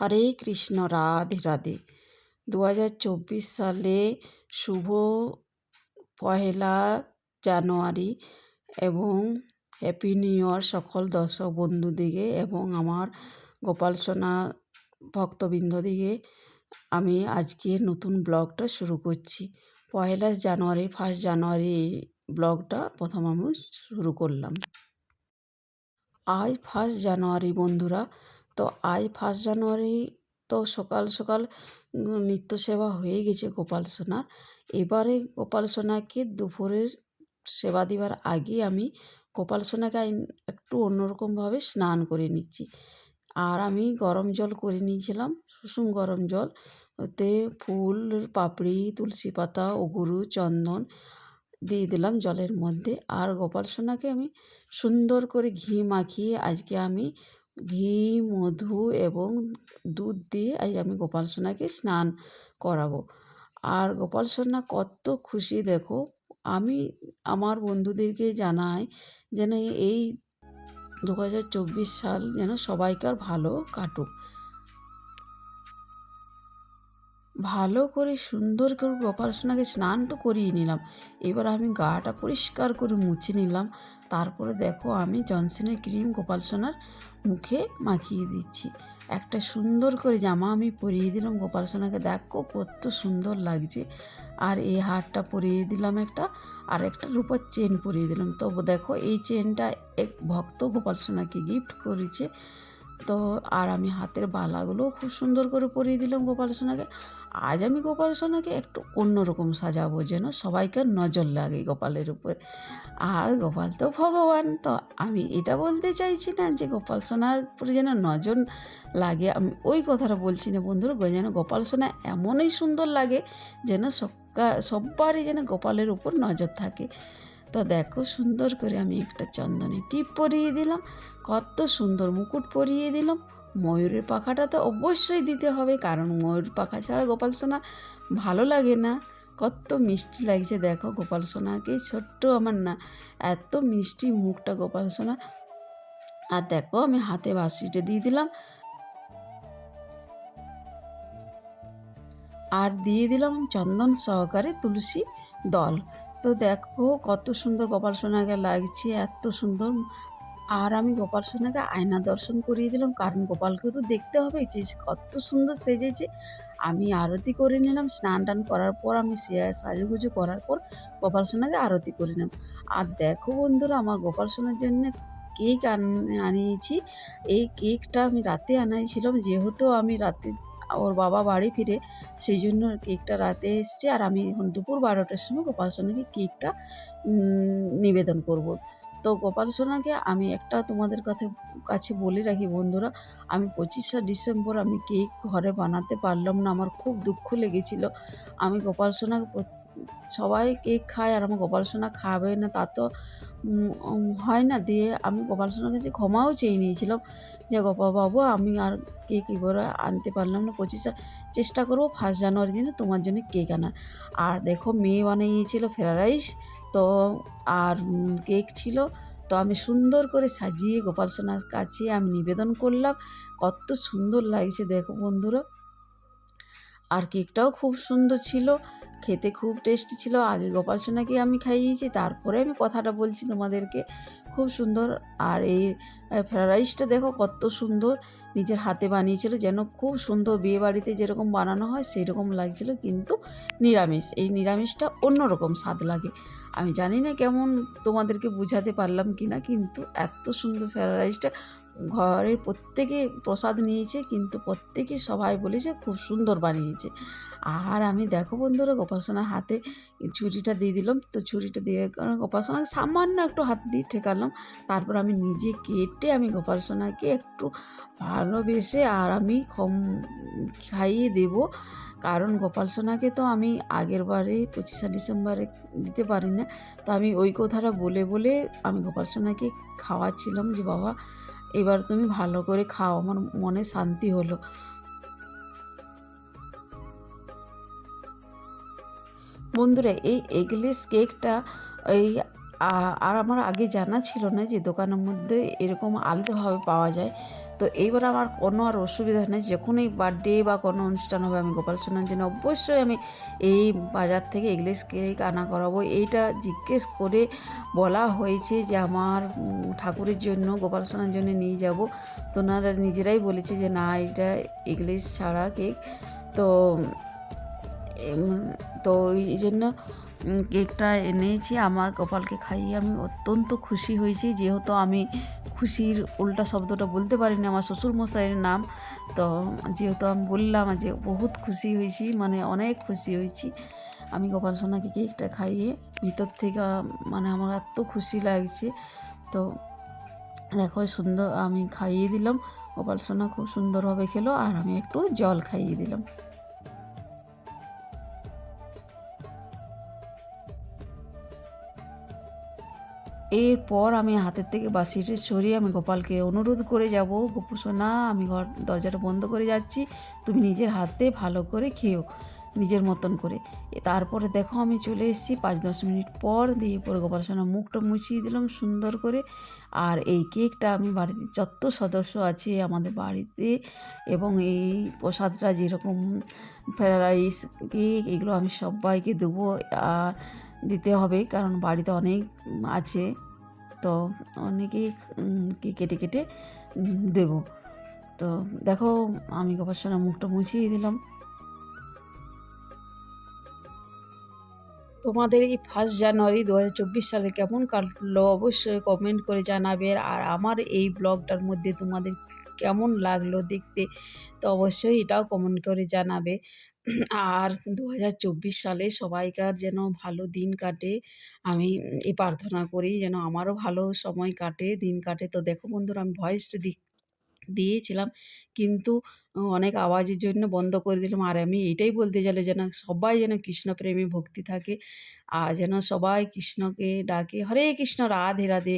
হরে কৃষ্ণ, রাধে রাধে। দু হাজার চব্বিশ সালে শুভ পহেলা জানুয়ারি এবং হ্যাপি নিউ ইয়ার সকল দর্শক বন্ধুদিকে এবং আমার গোপাল সোনা ভক্তবৃন্দদিকে আমি আজকে নতুন ব্লগটা শুরু করছি। পয়লা জানুয়ারি, ফার্স্ট জানুয়ারি ব্লগটা প্রথম আমি শুরু করলাম। আজ ফার্স্ট জানুয়ারি বন্ধুরা তো আজ ফার্স্ট জানুয়ারি তো সকাল সকাল নিত্য সেবা হয়ে গেছে গোপাল সোনার। এবারে গোপাল সোনাকে দুপুরের সেবা দেওয়ার আগে আমি গোপাল সোনাকে একটু অন্যরকমভাবে স্নান করে নিচ্ছি। আর আমি গরম জল করে নিয়েছিলাম সুসুম গরম জল। ওতে ফুল, পাপড়ি, তুলসী পাতা ওগুরু চন্দন দিয়ে দিলাম জলের মধ্যে। আর গোপাল সোনাকে আমি সুন্দর করে ঘি মাখিয়ে আজকে আমি ঘি, মধু এবং দুধ দিয়ে আজ আমি গোপাল সোনাকে স্নান করাবো। আর গোপাল সোনা কত খুশি, দেখো। আমি, আমার বন্ধুদেরকে জানাই যেন এই দু হাজার চব্বিশ সাল যেন সবাইকার ভালো কাটুক। ভালো করে, সুন্দর করে গোপাল সোনাকে স্নান তো করিয়ে নিলাম। এবার আমি গাটা পরিষ্কার করে মুছে নিলাম। তারপরে দেখো আমি জনসনের ক্রিম গোপাল সোনার মুখে মাখিয়ে দিচ্ছি। একটা সুন্দর করে জামা আমি পরিয়ে দিলাম। গোপাল সোনাকে দেখো কত সুন্দর লাগছে। আর এই হারটা পরিয়ে দিলাম একটা, আর একটা রূপার চেন পরিয়ে দিলাম। তবু দেখো এই চেনটা এক ভক্ত গোপাল সোনাকে গিফট করেছে। তো আর আমি হাতের বালাগুলোও খুব সুন্দর করে পরিয়ে দিলাম গোপাল সোনাকে আজ আমি গোপাল সোনাকে একটু অন্যরকম সাজাবো যেন সবাইকার নজর লাগে গোপালের উপরে। আর গোপাল তো ভগবান, তো আমি এটা বলতে চাইছি না যে গোপাল সোনার উপরে যেন নজর লাগে। আমি ওই কথাটা বলছি না বন্ধুরা যেন গোপাল সোনা এমনই সুন্দর লাগে যেন সক্কা সব্বারই যেন গোপালের উপর নজর থাকে। তো দেখো সুন্দর করে আমি একটা চন্দনে টিপ পরিয়ে দিলাম। কত সুন্দর মুকুট পরিয়ে দিলাম। ময়ূরের পাখাটা তো অবশ্যই দিতে হবে, কারণ ময়ূর পাখা ছাড়া গোপাল সোনা ভালো লাগে না। কত মিষ্টি লাগছে দেখো গোপাল সোনাকে, ছোট্ট আমার না, এত মিষ্টি মুখটা গোপাল সোনা। আর দেখো আমি হাতে বাসিটা দিয়ে দিলাম। আর দিয়ে দিলাম চন্দন সহকারে তুলসী দল। তো দেখো কত সুন্দর গোপাল সোনাকে লাগছে, এত সুন্দর। আর আমি গোপাল সোনাকে আয়না দর্শন করিয়ে দিলাম, কারণ গোপালকে তো দেখতে হবে যে কত সুন্দর সেজেছে। আমি আরতি করে নিলাম, স্নান টান করার পর, আমি সাজুগুজু করার পর গোপাল সোনাকে আরতি করে নিলাম। আর দেখো বন্ধুরা, আমার গোপাল সোনার জন্য কেক আনিয়েছি। এই কেকটা আমি রাতে আনাইছিলাম, যেহেতু আমি রাতে ওর বাবা বাড়ি ফিরে সেই জন্য কেকটা রাতে এসছে আর আমি এখন দুপুর বারোটার সময় গোপাল সোনাকে কেকটা নিবেদন করব। তো গোপাল সোনাকে আমি একটা তোমাদের কাছে কাছে বলে রাখি বন্ধুরা, আমি পঁচিশে ডিসেম্বর আমি কেক ঘরে বানাতে পারলাম না, আমার খুব দুঃখ লেগেছিল। আমি গোপাল সোনাকে সবাই কেক খায় আর আমার গোপাল সোনা খাবে না, তা তো হয় না, দিয়ে আমি গোপাল সোনার কাছে ক্ষমাও চেয়ে নিয়েছিলাম। যে গোপাল বাবু আমি আর কেক এবারে আনতে পারলাম না, পঁচিশে চেষ্টা করব ফার্স্ট জানুয়ারি দিনে তোমার জন্য কেক আনার। আর দেখো, মেয়ে বানিয়েছিল ফ্রায়েড রাইস, তো আর কেক ছিল, তো আমি সুন্দর করে সাজিয়ে গোপাল সোনার কাছে আমি নিবেদন করলাম। কত সুন্দর লাগছে, দেখো বন্ধুরা। আর কেকটাও খুব সুন্দর ছিল। খেতে খুব টেস্টি ছিল। আগে গোপাল সোনাকে আমি খাইয়েছি, তারপরে আমি কথাটা বলছি তোমাদেরকে। খুব সুন্দর। আর এই ফ্রায়েড রাইসটা দেখো কত সুন্দর। নিজের হাতে বানিয়েছিল, যেন খুব সুন্দর বিয়ে বাড়িতে যেরকম বানানো হয় সেই রকম লাগছিল, কিন্তু নিরামিষ। এই নিরামিষটা অন্যরকম স্বাদ লাগে। আমি জানি না কেমন তোমাদেরকে বুঝাতে পারলাম কি না কিন্তু এত সুন্দর ফ্রায়েড রাইসটা ঘরের প্রত্যেকে প্রসাদ নিয়েছে, কিন্তু প্রত্যেকে সবাই বলেছে খুব সুন্দর বানিয়েছে। আর আমি দেখো বন্ধুরা, গোপালসোনার হাতে ছুরিটা দিয়ে দিলাম। তো ছুরিটা দিয়ে গোপালসোনাকে সামান্য একটু হাত দিয়ে ঠেকালাম। তারপর আমি নিজে কেটে আমি গোপালসোনাকে একটু ভালোবেসে আর আমি কম খাইয়ে দেব। কারণ গোপাল সোনাকে তো আমি আগের বারে পঁচিশে ডিসেম্বরে দিতে পারি না। তো আমি ওই কথাটা বলে বলে আমি গোপাল সোনাকে খাওয়াচ্ছিলাম যে, বাবা এবার তুমি ভালো করে খাও আমার মনে শান্তি হলো। বন্ধুরা এই এগলেস কেকটা এই আর আমার আগে জানা ছিল না যে দোকানের মধ্যে এরকম আলাদাভাবে পাওয়া যায়। তো এইবার আমার কোনো আর অসুবিধা নেই যখনই বার্থডে বা কোনো অনুষ্ঠান হবে, আমি গোপাল সোনার জন্য অবশ্যই আমি এই বাজার থেকে ইংলিশ কেক আনা করাবো। এইটা জিজ্ঞেস করে বলা হয়েছে যে আমার ঠাকুরের জন্য গোপাল সোনার জন্য নিয়ে যাব। তো ওনারা নিজেরাই বলেছে যে না এটা ইংলিশ ছাড়া কেক। তো তো এই জন্য কেকটা এনেছি, আমার কপালকে খাইয়ে আমি অত্যন্ত খুশি হয়েছি। যেহেতু আমি খুশির উল্টা শব্দটা বলতে পারিনি, আমার শ্বশুর মশাইয়ের নাম। তো যেহেতু আমি বললাম যে বহুত খুশি হয়েছি মানে অনেক খুশি হয়েছি, আমি গোপাল সোনাকে কেকটা খাইয়ে ভিতর থেকে মানে আমার এত খুশি লাগছে। তো দেখো, সুন্দর আমি খাইয়ে দিলাম। গোপাল সোনা খুব সুন্দরভাবে খেলো, আর আমি একটু জল খাইয়ে দিলাম। এরপর আমি হাতের থেকে বাসিটি সরিয়ে আমি গোপালকে অনুরোধ করে যাব গোপু সোনা, আমি ঘর, দরজাটা বন্ধ করে যাচ্ছি, তুমি নিজের হাতে ভালো করে খেও, নিজের মতন করে। তারপরে দেখো আমি চলে এসেছি, পাঁচ দশ মিনিট পর দিয়ে পরে গোপাল সোনা মুখটা মুছিয়ে দিলাম সুন্দর করে। আর এই কেকটা আমি বাড়িতে যত সদস্য আছে আমাদের বাড়িতে এবং এই প্রসাদটা যেরকম ফ্রাইড রাইস, কেক, এগুলো আমি সবাইকে দেবো। আর দিতে হবে, কারণ বাড়িতে অনেক আছে। তো অনেকেই কে কেটে কেটে দেবো। তো দেখো, আমি সোনা মুখটা মুছিয়ে দিলাম। তোমাদের এই ফার্স্ট জানুয়ারি দু হাজার চব্বিশ সালে কেমন কাটলো অবশ্যই কমেন্ট করে জানাবে। আর আমার এই ব্লগটার মধ্যে তোমাদের কেমন লাগল দেখতে, তো অবশ্যই এটাও কমেন্ট করে জানাবে। আর দু হাজার চব্বিশ সালে সবাইকার যেন ভালো দিন কাটে, আমি এই প্রার্থনা করি যেন আমারও ভালো সময় কাটে, দিন কাটে। তো দেখো বন্ধুরা, আমি ভয়েসটা দি, দিয়েছিলাম, কিন্তু অনেক আওয়াজের জন্য বন্ধ করে দিলাম। আর আমি এটাই বলতে চাইলে যেন সবাই যেন কৃষ্ণ প্রেমে ভক্তি থাকে, আর যেন সবাই কৃষ্ণকে ডাকে, হরে কৃষ্ণ, রাধে রাধে।